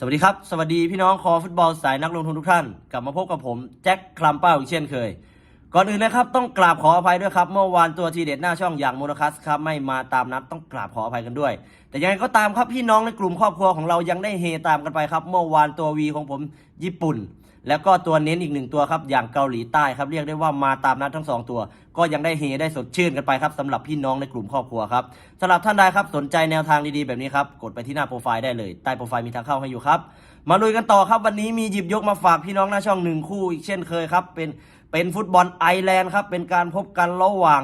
สวัสดีครับ สวัสดีพี่น้องคอฟุตบอลสายนักลงทุนทุกท่าน กลับมาพบกับผม แจ็คคลัมเป้าอีกเช่นเคย ก่อนอื่นนะครับต้องกราบขออภัยด้วยครับเมื่อวานตัวทีเด็ดหน้าช่องอย่างโมโนคัสครับไม่มาตามนัดต้องกราบขออภัยกันด้วย แต่ยังไงก็ตามครับพี่น้องในกลุ่มครอบครัวของเรายังได้เฮตามกันไปครับ เมื่อวานตัววีของผมญี่ปุ่น แล้วก็ตัวเน้นอีกหนึ่งตัวครับอย่างเกาหลีใต้ครับเรียกได้ว่ามาตามนัดทั้งสองตัว ก็ยังได้เฮได้สดชื่นกันไปครับสำหรับพี่น้องในกลุ่มครอบครัวครับสำหรับท่านใดครับสนใจแนวทางดีๆแบบนี้ครับกดไปที่หน้าโปรไฟล์ได้เลยใต้โปรไฟล์มีทางเข้าให้อยู่ครับมาลุยกันต่อครับวันนี้มีหยิบยกมาฝากพี่น้องหน้าช่องหนึ่งคู่อีกเช่นเคยครับเป็น เป็นฟุตบอลไอร์แลนด์ครับ เป็นการพบกันระหว่าง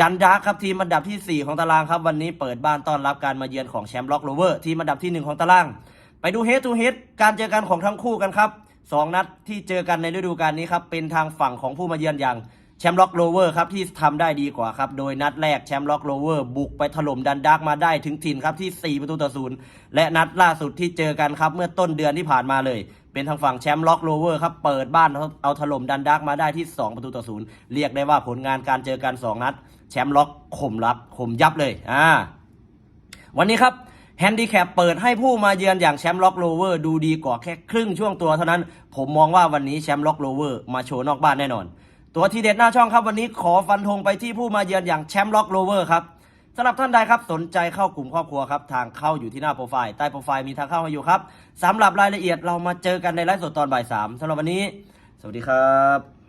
ดันดาร์ครับทีมอันดับทีสี่ 4 ของตารางครับ วันนี้เปิดบ้านต้อนรับการมาเยือนของแชมป์ล็อกโรเวอร์ทีมอันดับทีหนึ่1 ของตาราง ไปดูเฮดทูเฮดการเจอกันของทั้งคู่กันครับสองนัดที่เจอกันในฤดูกาลนี้ครับเป็นทางฝั่งของผู้มาเยือนอย่าง แชมป์ล็อกโรเวอร์ครับที่ทำได้ดีกว่าครับ โดยนัดแรกแชมป์ล็อกโรเวอร์บุกไปถล่มดันดาร์กมาได้ถึงถิ่นครับที่ 4 ประตูต่อศูนย์และนัดล่าสุดที่เจอกันครับเมื่อต้นเดือนที่ผ่านมาเลย เป็นทางฝั่งแชมป์ล็อกโรเวอร์ครับเปิดบ้านเอาถล่มดันดาร์กมาได้ที่ 2 ประตูต่อศูนย์เรียกได้ว่าผลงานการเจอกัน 2 นัด แชมป์ล็อกข่มรับข่มยับเลยอ่าวันนี้ครับแฮนดิแคปเปิดให้ผู้มาเยือนอย่างแชมป์ล็อกโรเวอร์ดูดีกว่าแค่ครึ่งช่วงตัวเท่านั้น ผมมองว่าวันนี้แชมป์ล็อกโรเวอร์มาโชว์นอกบ้านแน่นอน ตัวทีเด็ดหน้าช่องครับวันนี้ขอฟันธงไปที่ผู้มาเยือนอย่างแชมป์ล็อกโรเวอร์ครับสำหรับท่านใดครับสนใจเข้ากลุ่มครอบครัวครับทางเข้าอยู่ที่หน้าโปรไฟล์ใต้โปรไฟล์มีทางเข้ามาอยู่ครับสำหรับรายละเอียดเรามาเจอกันในไลฟ์สดตอนบ่ายสามสำหรับวันนี้ สวัสดีครับ